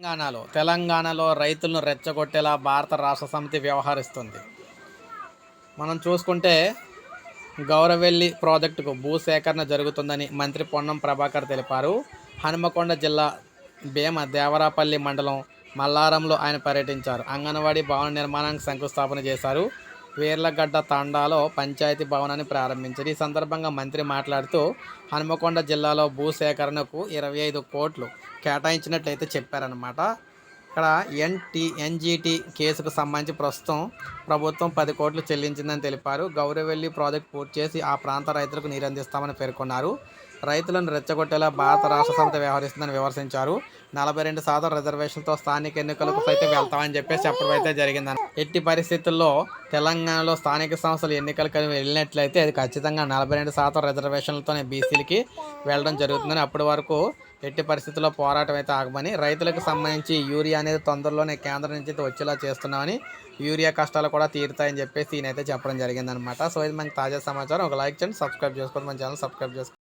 తెలంగాణలో తెలంగాణలో రైతులను రెచ్చగొట్టేలా భారత రాష్ట్ర సమితి వ్యవహరిస్తుంది. మనం చూసుకుంటే గౌరవెల్లి ప్రాజెక్టుకు భూసేకరణ జరుగుతుందని మంత్రి పొన్నం ప్రభాకర్ తెలిపారు. హనుమకొండ జిల్లా భీమ దేవరాపల్లి మండలం మల్లారంలో ఆయన పర్యటించారు. అంగన్వాడీ భవన నిర్మాణానికి శంకుస్థాపన చేశారు. వేర్లగడ్డ తాండాలో పంచాయతీ భవనాన్ని ప్రారంభించారు. ఈ సందర్భంగా మంత్రి మాట్లాడుతూ హనుమకొండ జిల్లాలో భూసేకరణకు ఇరవై ఐదు కోట్లు కేటాయించినట్లయితే చెప్పారనమాట ఇక్కడ ఎన్టీ ఎన్జీటీ కేసుకు సంబంధించి ప్రస్తుతం ప్రభుత్వం పది కోట్లు చెల్లించిందని తెలిపారు. గౌరవెల్లి ప్రాజెక్ట్ పూర్తి చేసి ఆ ప్రాంత రైతులకు నీరందిస్తామని పేర్కొన్నారు. రైతులను రెచ్చగొట్టేలా భారత రాష్ట్ర సమితి వ్యవహరిస్తుందని విమర్శించారు. నలభై రెండు శాతం రిజర్వేషన్తో స్థానిక ఎన్నికలకు సైతం వెళ్తామని చెప్పేసి అప్పుడైతే జరిగిందని ఎట్టి పరిస్థితుల్లో తెలంగాణలో స్థానిక సంస్థలు ఎన్నికలకు వెళ్ళినట్లయితే అది ఖచ్చితంగా నలభై రెండు శాతం రిజర్వేషన్లతోనే బీసీలకి వెళ్ళడం జరుగుతుందని అప్పటి వరకు ఎట్టి పరిస్థితుల్లో పోరాటం అయితే ఆగమని రైతులకు సంబంధించి యూరియా అనేది తొందరలోనే కేంద్రం నుంచి అయితే వచ్చేలా చేస్తున్నామని యూరియా కష్టాలు కూడా తీరుతాయని చెప్పేసి ఈయనైతే చెప్పడం జరిగిందనమాట సో ఇది మనకి తాజా సమాచారం. ఒక లైక్ చేయండి సబ్స్క్రైబ్ చేసుకోండి మన ఛానల్ సబ్స్క్రైబ్ చేసుకోండి.